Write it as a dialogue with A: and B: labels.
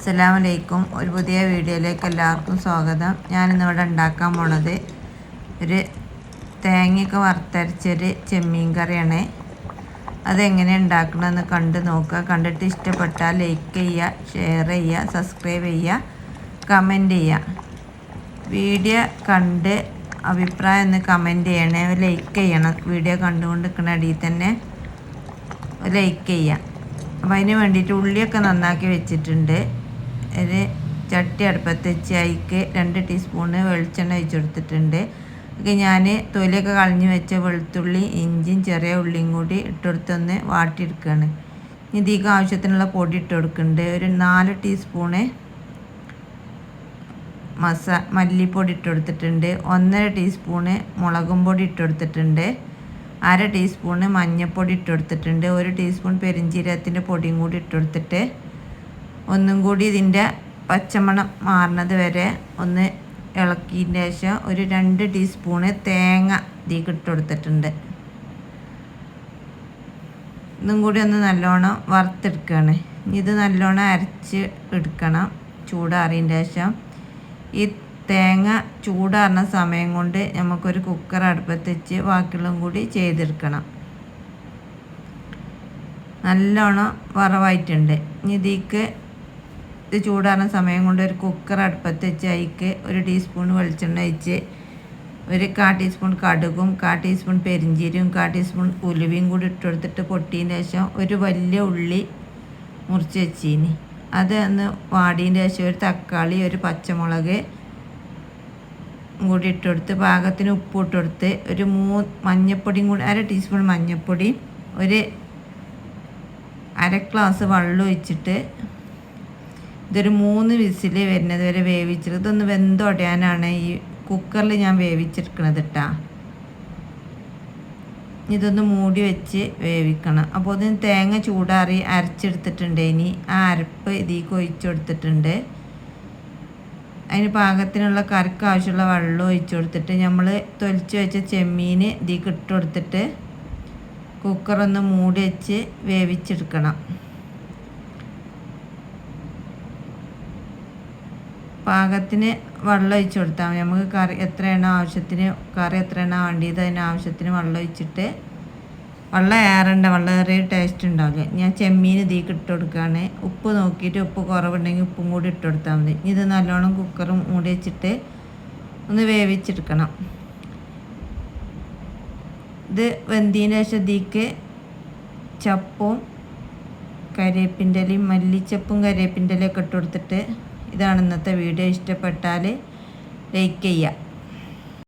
A: അസ്സലാമലൈക്കും. ഒരു പുതിയ വീഡിയോയിലേക്ക് എല്ലാവർക്കും സ്വാഗതം. ഞാനിന്നിവിടെ ഉണ്ടാക്കാൻ പോണത് ഒരു തേങ്ങയൊക്കെ വറുത്തരച്ചൊരു ചെമ്മീൻ കറിയാണ് അതെങ്ങനെ ഉണ്ടാക്കണമെന്ന് കണ്ട് നോക്കുക. കണ്ടിട്ട് ഇഷ്ടപ്പെട്ടാൽ ലൈക്ക് ചെയ്യുക ഷെയർ ചെയ്യുക സബ്സ്ക്രൈബ് ചെയ്യുക കമന്റ് ചെയ്യുക. വീഡിയോ കണ്ട് അഭിപ്രായം ഒന്ന് കമന്റ് ചെയ്യണേ. ലൈക്ക് ചെയ്യണം. വീഡിയോ കണ്ടുകൊണ്ട് നിൽക്കുന്ന അടിയിൽ തന്നെ ലൈക്ക് ചെയ്യുക. അപ്പം അതിന് വേണ്ടിയിട്ട് ഉള്ളിയൊക്കെ നന്നാക്കി വെച്ചിട്ടുണ്ട്. ഒരു ചട്ടി അടുപ്പത്ത് വെച്ച് അതിക്ക് രണ്ട് ടീസ്പൂണ് വെളിച്ചെണ്ണ ഒഴിച്ചു കൊടുത്തിട്ടുണ്ട്. ഒക്കെ ഞാൻ തൊലിയൊക്കെ കളഞ്ഞ് വെച്ച വെളുത്തുള്ളി ഇഞ്ചിയും ചെറിയ ഉള്ളിയും കൂടി ഇട്ടെടുത്തൊന്ന് വാട്ടിയെടുക്കുകയാണ് ഇതിക്ക് ആവശ്യത്തിനുള്ള പൊടി ഇട്ട് കൊടുക്കുന്നുണ്ട്. ഒരു നാല് ടീസ്പൂണ് മസ മല്ലിപ്പൊടി ഇട്ട് കൊടുത്തിട്ടുണ്ട്. ഒന്നര ടീസ്പൂണ് മുളകും പൊടി ഇട്ട് കൊടുത്തിട്ടുണ്ട്. അര ടീസ്പൂണ് മഞ്ഞൾപ്പൊടി ഇട്ട് കൊടുത്തിട്ടുണ്ട്. ഒരു ടീസ്പൂൺ പെരിഞ്ചീരകത്തിന്റെ പൊടിയും കൂടി ഇട്ട് കൊടുത്തിട്ട് ഒന്നും കൂടി ഇതിന്റെ പച്ചമണം മാറുന്നത് വരെ ഒന്ന് ഇളക്കിയതിന് ശേഷം ഒരു രണ്ട് ടീസ്പൂണ് തേങ്ങ ഇതിലേക്ക് ഇട്ട് ഇതും കൂടി ഒന്ന് നല്ലോണം വറുത്തെടുക്കുകയാണ് ഇത് നല്ലോണം അരച്ച് എടുക്കണം ചൂടാറിയതിന്റെ ശേഷം. ഈ തേങ്ങ ചൂടാറുന്ന സമയം കൊണ്ട് നമുക്കൊരു കുക്കർ അടുപ്പത്ത് വെച്ച് ബാക്കിയുള്ളതും കൂടി ചെയ്തെടുക്കണം. നല്ലോണം വറവായിട്ടുണ്ട്. ഇതിക്ക് ഇത് ചൂടാറുന്ന സമയം കൊണ്ട് ഒരു കുക്കർ അടുപ്പത്ത് വെച്ച് അതിക്ക് ഒരു ടീസ്പൂൺ വെളിച്ചെണ്ണ ഒഴിച്ച് ഒരു കാ ടീസ്പൂൺ കടുകും കാ ടീസ്പൂൺ പെരിഞ്ചീരും കാ ടീസ്പൂൺ ഉലുവയും കൂടി ഇട്ട് കൊടുത്തിട്ട് പൊട്ടിയതിന് ശേഷം ഒരു വലിയ ഉള്ളി മുറിച്ച് വെച്ചീനി. അത് ഒന്ന് വാടിയതിന് ശേഷം ഒരു തക്കാളി ഒരു പച്ചമുളക് കൂടി ഇട്ട് പാകത്തിന് ഉപ്പ് ഇട്ട് ഒരു മൂ മഞ്ഞപ്പൊടിയും കൂടി അര ടീസ്പൂൺ മഞ്ഞപ്പൊടി ഒരു അര ഗ്ലാസ് വെള്ളം ഒഴിച്ചിട്ട് ഇതൊരു മൂന്ന് വിസിൽ വരുന്നത് വരെ വേവിച്ചിട്ട് ഇതൊന്ന് വെന്തൊടയാനാണ് ഈ കുക്കറിൽ ഞാൻ വേവിച്ചെടുക്കണത് കേട്ടാ ഇതൊന്ന് മൂടി വെച്ച് വേവിക്കണം. അപ്പോൾ ഇതിന് തേങ്ങ ചൂടാറി അരച്ചെടുത്തിട്ടുണ്ട്. ഇനി ആ അരപ്പ് ഇതിലേക്ക് ഒഴിച്ചു അതിന് പാകത്തിനുള്ള കറിക്ക് ആവശ്യമുള്ള വെള്ളം ഒഴിച്ചു കൊടുത്തിട്ട് നമ്മൾ തൊലിച്ച് വെച്ച ചെമ്മീൻ ഇതിലേക്ക് ഇട്ട് കൊടുത്തിട്ട് കുക്കറൊന്ന് മൂടി വെച്ച് വേവിച്ചെടുക്കണം. പാകത്തിന് വെള്ളം ഒഴിച്ച് കൊടുത്താൽ മതി. നമുക്ക് കറി എത്രയാണോ ആവശ്യത്തിന് കറി എത്രയാണോ വേണ്ടിയത് അതിന് ആവശ്യത്തിന് വെള്ളം ഒഴിച്ചിട്ട് വെള്ളം ഏറണ്ട വളരെ ടേസ്റ്റ് ഉണ്ടാവില്ല ഞാൻ ചെമ്മീൻ ഇതിലേക്ക് ഇട്ട് കൊടുക്കുകയാണ് ഉപ്പ് നോക്കിയിട്ട് ഉപ്പ് കുറവുണ്ടെങ്കിൽ ഉപ്പും കൂടി ഇട്ട് കൊടുത്താൽ മതി. ഇത് നല്ലോണം കുക്കറും മൂടി വെച്ചിട്ട് ഒന്ന് വേവിച്ചെടുക്കണം. ഇത് വെന്തിന്റെ ശേഷം ഇതിക്ക് ചപ്പും കരിയേപ്പിന്റെ ഇലയും മല്ലിച്ചപ്പും കരിയേപ്പിന്റെ ഇലയൊക്കെ ഇട്ട് കൊടുത്തിട്ട് ഇതാണ് ഇന്നത്തെ വീഡിയോ. ഇഷ്ടപ്പെട്ടാൽ ലൈക്ക് ചെയ്യുക.